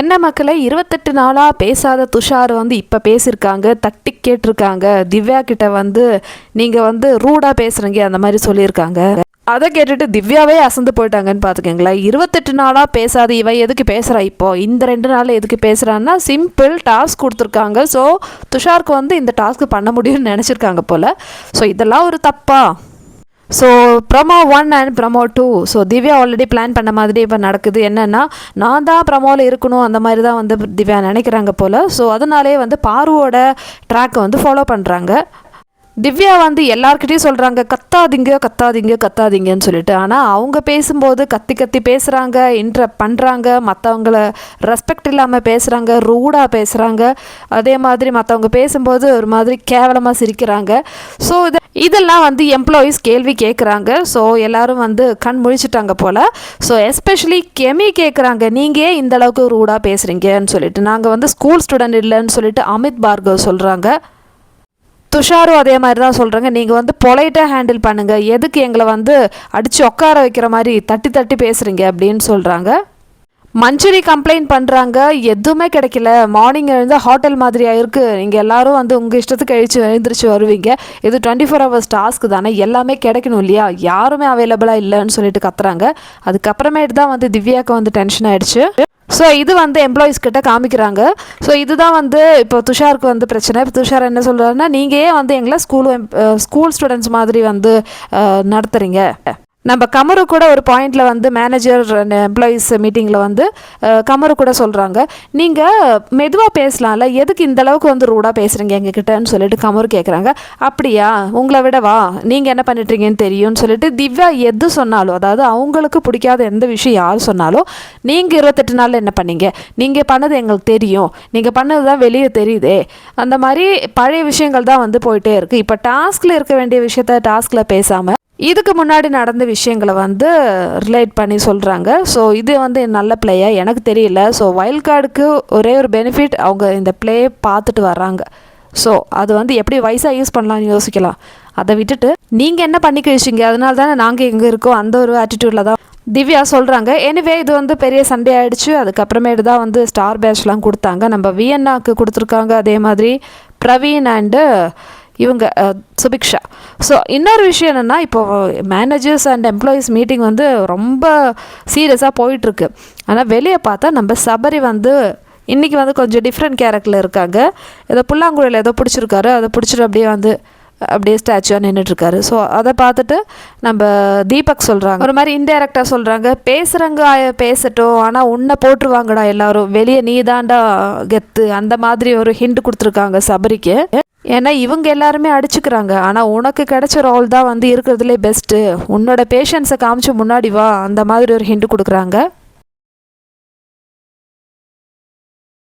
என்ன மக்களை இருபத்தெட்டு நாளாக பேசாத துஷார் வந்து இப்போ பேசியிருக்காங்க தட்டி கேட்டிருக்காங்க. திவ்யா கிட்ட வந்து நீங்கள் வந்து ரூடாக பேசுகிறீங்க அந்த மாதிரி சொல்லியிருக்காங்க. அதை கேட்டுட்டு திவ்யாவே அசந்து போயிட்டாங்கன்னு பார்த்துக்கோங்களேன். இருபத்தெட்டு நாளாக பேசாத இவ எதுக்கு பேசுகிறா இப்போ? இந்த ரெண்டு நாள் எதுக்கு பேசுகிறான்னா சிம்பிள் டாஸ்க் கொடுத்துருக்காங்க. ஸோ துஷாருக்கு வந்து இந்த டாஸ்க் பண்ண முடியும்னு நினச்சிருக்காங்க போல். ஸோ இதெல்லாம் ஒரு தப்பா? So promo one and promo two so Divya already plan பண்ண மாதிரி இப்போ நடக்குது. என்னென்னா நான் தான் ப்ரமோவில் இருக்கணும் அந்த மாதிரி தான் வந்து திவ்யா நினைக்கிறாங்க போல். ஸோ அதனாலே வந்து பார்வோட ட்ராக்கை வந்து ஃபாலோ பண்ணுறாங்க திவ்யா வந்து எல்லார்கிட்டயும் சொல்கிறாங்க கத்தாதீங்க கத்தாதீங்க கத்தாதீங்கன்னு சொல்லிட்டு. ஆனால் அவங்க பேசும்போது கத்தி கத்தி பேசுகிறாங்க இன்ட்ர பண்ணுறாங்க மற்றவங்கள ரெஸ்பெக்ட் இல்லாமல் பேசுகிறாங்க ரூடாக பேசுகிறாங்க அதே மாதிரி மற்றவங்க பேசும்போது ஒரு மாதிரி கேவலமாக சிரிக்கிறாங்க. ஸோ இது இதெல்லாம் வந்து எம்ப்ளாயீஸ் கேள்வி கேட்குறாங்க ஸோ எல்லாரும் வந்து கண் முழிச்சிட்டாங்க போல். ஸோ எஸ்பெஷலி கெமி கேட்குறாங்க நீங்கள் இந்த அளவுக்கு ரூடாக பேசுகிறீங்கன்னு சொல்லிட்டு. நாங்கள் வந்து ஸ்கூல் ஸ்டூடெண்ட் இல்லைன்னு சொல்லிட்டு அமித் பார்கவ் சொல்கிறாங்க துஷாரும் அதே மாதிரி தான் சொல்கிறாங்க நீங்கள் வந்து பொலைட்டாக ஹேண்டில் பண்ணுங்கள் எதுக்கு எங்களை வந்து அடித்து உட்கார வைக்கிற மாதிரி தட்டி தட்டி பேசுகிறீங்க அப்படின்னு சொல்கிறாங்க மஞ்சரி கம்ப்ளைண்ட் பண்ணுறாங்க எதுவுமே கிடைக்கல. மார்னிங் எழுந்து ஹோட்டல் மாதிரி இருக்குது நீங்கள் எல்லாரும் வந்து உங்கள் இஷ்டத்துக்கு கழிச்சு எழுந்திரிச்சு வருவீங்க. இது டுவெண்ட்டி ஃபோர் ஹவர்ஸ் டாஸ்க்கு தானே. எல்லாமே கிடைக்கணும் இல்லையா? யாருமே அவைலபிளாக இல்லைன்னு சொல்லிட்டு கத்துறாங்க. அதுக்கப்புறமேட்டு தான் வந்து திவ்யாவுக்கு வந்து டென்ஷன் ஆகிடுச்சு ஸோ இது வந்து எம்ப்ளாயீஸ் கிட்ட காமிக்கிறாங்க. ஸோ இதுதான் வந்து இப்போ துஷாருக்கு வந்து பிரச்சனை. இப்போ துஷார் என்ன சொல்கிறாருன்னா நீங்கள் வந்து எங்களை ஸ்கூல் ஸ்கூல் ஸ்டூடெண்ட்ஸ் மாதிரி வந்து uh, நடத்துகிறீங்க நம்ம கமரு கூட ஒரு பாயிண்டில் வந்து மேனேஜர் எம்ப்ளாயீஸ் மீட்டிங்கில் வந்து கமரு கூட சொல்கிறாங்க நீங்கள் மெதுவாக பேசலாம்ல எதுக்கு இந்த அளவுக்கு வந்து ரூடாக பேசுகிறீங்க எங்ககிட்டன்னு சொல்லிட்டு கமரு கேட்குறாங்க அப்படியா உங்களை விடவா நீங்கள் என்ன பண்ணிட்டுருங்கன்னு தெரியும்னு சொல்லிட்டு திவ்யா எது சொன்னாலும் அதாவது அவங்களுக்கு பிடிக்காத எந்த விஷயம் யார் சொன்னாலும் நீங்கள் இருபத்தெட்டு நாளில் என்ன பண்ணீங்க? நீங்கள் பண்ணது எங்களுக்கு தெரியும். நீங்கள் பண்ணது தான் வெளியே தெரியுதே. அந்த மாதிரி பழைய விஷயங்கள் தான் வந்து போயிட்டே இருக்குது இப்போ டாஸ்கில் இருக்க வேண்டிய விஷயத்த டாஸ்கில் பேசாமல் இதுக்கு முன்னாடி நடந்த விஷயங்களை வந்து ரிலேட் பண்ணி சொல்கிறாங்க ஸோ இது வந்து நல்ல பிளேயா எனக்கு தெரியல. ஸோ வைல்ட் கார்டுக்கு ஒரே ஒரு பெனிஃபிட் அவங்க இந்த ப்ளே பார்த்துட்டு வர்றாங்க. ஸோ அது வந்து எப்படி வயசாக யூஸ் பண்ணலாம்னு யோசிக்கலாம். அதை விட்டுட்டு நீங்கள் என்ன பண்ணிக்க வச்சிங்க? அதனால தானே நாங்கள் இங்கே இருக்கோம். அந்த ஒரு ஆட்டிடியூடில் தான் திவ்யா சொல்கிறாங்க எனிவே இது வந்து பெரிய சண்டே ஆகிடுச்சு அதுக்கப்புறமேட்டு தான் வந்து ஸ்டார் பேட்ச்லாம் கொடுத்தாங்க. நம்ம வியன்னாக்கு கொடுத்துருக்காங்க. அதே மாதிரி பிரவீன் அண்டு இவங்க சுபிக்ஷா. ஸோ இன்னொரு விஷயம் என்னென்னா இப்போ மேனேஜர்ஸ் அண்ட் எம்ப்ளாயீஸ் மீட்டிங் வந்து ரொம்ப சீரியஸாக போயிட்டுருக்கு. ஆனால் வெளியே பார்த்தா நம்ம சபரி வந்து இன்றைக்கி வந்து கொஞ்சம் டிஃப்ரெண்ட் கேரக்டரில் இருக்காங்க. ஏதோ புல்லாங்குழல் ஏதோ பிடிச்சிருக்காரு அதை பிடிச்சிட்டு அப்படியே வந்து அப்படியே ஸ்டாச்சுவாக நின்றுட்டுருக்காரு ஸோ அதை பார்த்துட்டு நம்ம தீபக் சொல்கிறாங்க ஒரு மாதிரி இன்டெரக்டாக சொல்கிறாங்க பேசுகிறவங்க பேசட்டும். ஆனால் உன்னை போட்டுருவாங்கடா எல்லாரும். வெளியே நீ தாண்டா கெத்து. அந்த மாதிரி ஒரு ஹிண்ட் கொடுத்துருக்காங்க சபரிக்கு. ஏன்னா இவங்க எல்லாருமே அடிச்சுக்கிறாங்க. ஆனால் உனக்கு கிடைச்ச ரோல் தான் வந்து இருக்கிறதுலே பெஸ்ட்டு உன்னோட பேஷன்ஸை காமிச்சு முன்னாடி வா. அந்த மாதிரி ஒரு ஹிண்ட் கொடுக்குறாங்க.